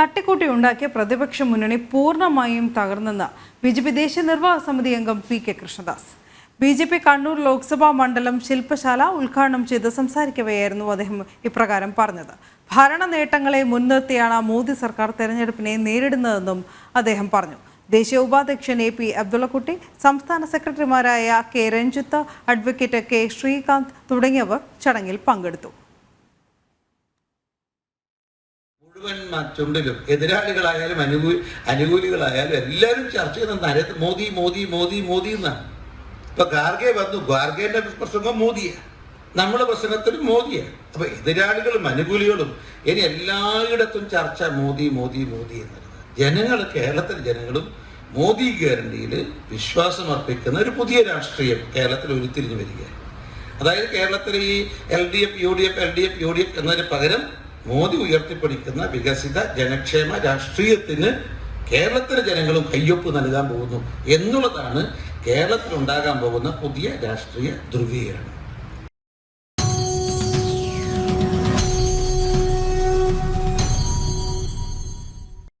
തട്ടിക്കൂട്ടി ഉണ്ടാക്കിയ പ്രതിപക്ഷ മുന്നണി പൂർണമായും തകർന്നെന്ന് ബി ജെ പി ദേശീയ നിർവാഹക സമിതി അംഗം P K Krishnadas. B J P Kannur Lok Sabha മണ്ഡലം ശില്പശാല ഉദ്ഘാടനം ചെയ്ത് സംസാരിക്കവെയായിരുന്നു അദ്ദേഹം ഇപ്രകാരം പറഞ്ഞത്. ഭരണ നേട്ടങ്ങളെ മുൻനിർത്തിയാണ് മോദി സർക്കാർ തെരഞ്ഞെടുപ്പിനെ നേരിടുന്നതെന്നും അദ്ദേഹം പറഞ്ഞു. ദേശീയ ഉപാധ്യക്ഷൻ എ പി അബ്ദുള്ളക്കുട്ടി സംസ്ഥാന സെക്രട്ടറിമാരായ K Ranjith advocate K Sreekanth തുടങ്ങിയവർ ചടങ്ങിൽ പങ്കെടുത്തു. മുഴുവൻ ചുണ്ടിലും എതിരാളികളായാലും അനുകൂലി അനുകൂലികളായാലും എല്ലാവരും ചർച്ച ചെയ്യുന്ന നരേന്ദ്ര മോദി മോദി മോദി മോദി എന്നാണ്. ഇപ്പൊ ഗാർഗെ വന്നു. ഗാർഗേന്റെ പ്രസംഗം മോദിയാ. നമ്മുടെ പ്രസംഗത്തിലും മോദിയാണ് അപ്പൊ എതിരാളികളും അനുകൂലികളും ഇനി എല്ലായിടത്തും ചർച്ച മോദി മോദി മോദി എന്നുള്ളത് ജനങ്ങൾ കേരളത്തിലെ ജനങ്ങളും മോദി ഗ്യാരണ്ടിയിൽ വിശ്വാസം അർപ്പിക്കുന്ന ഒരു പുതിയ രാഷ്ട്രീയം കേരളത്തിൽ ഉരുത്തിരിഞ്ഞു വരികയാണ്. അതായത് കേരളത്തിലെ ഈ L D F U D F L D F U D F എന്നതിന് പകരം മോദി ഉയർത്തിപ്പിടിക്കുന്ന വികസിത ജനക്ഷേമ രാഷ്ട്രീയത്തിന് കേരളത്തിലെ ജനങ്ങളും കയ്യൊപ്പ് നൽകാൻ പോകുന്നു എന്നുള്ളതാണ് കേരളത്തിലുണ്ടാകാൻ പോകുന്ന പുതിയ രാഷ്ട്രീയ ധ്രുവീകരണം.